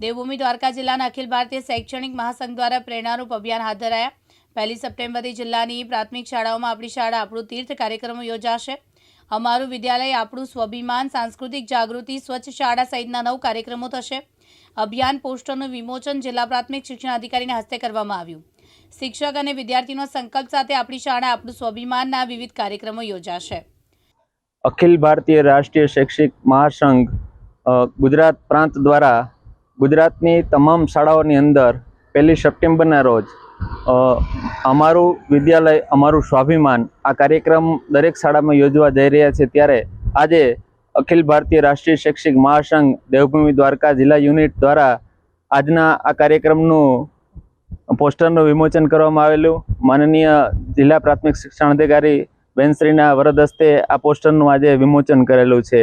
દેવભૂમિ દ્વારકા જિલ્લાના અખિલ ભારતીય શૈક્ષણિક મહાસંઘ દ્વારા પ્રેરણારૂપ અભિયાન હાથ ધરાયા. પહેલી સપ્ટેમ્બરથી જિલ્લાની પ્રાથમિક શાળાઓમાં આપણી શાળા આપણું તીર્થ કાર્યક્રમો યોજાશે. અમારું વિદ્યાલય આપણું સ્વાભિમાન, સાંસ્કૃતિક જાગૃતિ, સ્વચ્છ શાળા સહિતના નવ કાર્યક્રમો થશે. અભિયાન પોસ્ટરનું વિમોચન જિલ્લા પ્રાથમિક શિક્ષણ અધિકારીના હસ્તે કરવામાં આવ્યું. શિક્ષક અને વિદ્યાર્થીનો સંકલ્પ સાથે આપણી શાળા આપણું સ્વાભિમાનના વિવિધ કાર્યક્રમો યોજાશે. અખિલ ભારતીય રાષ્ટ્રીય શૈક્ષિક મહાસંઘ ગુજરાત પ્રાંત દ્વારા ગુજરાતની તમામ શાળાઓની અંદર પહેલી સપ્ટેમ્બરના રોજ અમારું વિદ્યાલય અમારું સ્વાભિમાન આ કાર્યક્રમ દરેક શાળામાં યોજવા જઈ રહ્યા છે. ત્યારે આજે અખિલ ભારતીય રાષ્ટ્રીય શૈક્ષિક મહાસંઘ દેવભૂમિ દ્વારકા જિલ્લા યુનિટ દ્વારા આજના આ કાર્યક્રમનું પોસ્ટરનું વિમોચન કરવામાં આવેલું. માનનીય જિલ્લા પ્રાથમિક શિક્ષણ અધિકારી બેનશ્રીના વરદ હસ્તે આ પોસ્ટરનું આજે વિમોચન કરેલું છે.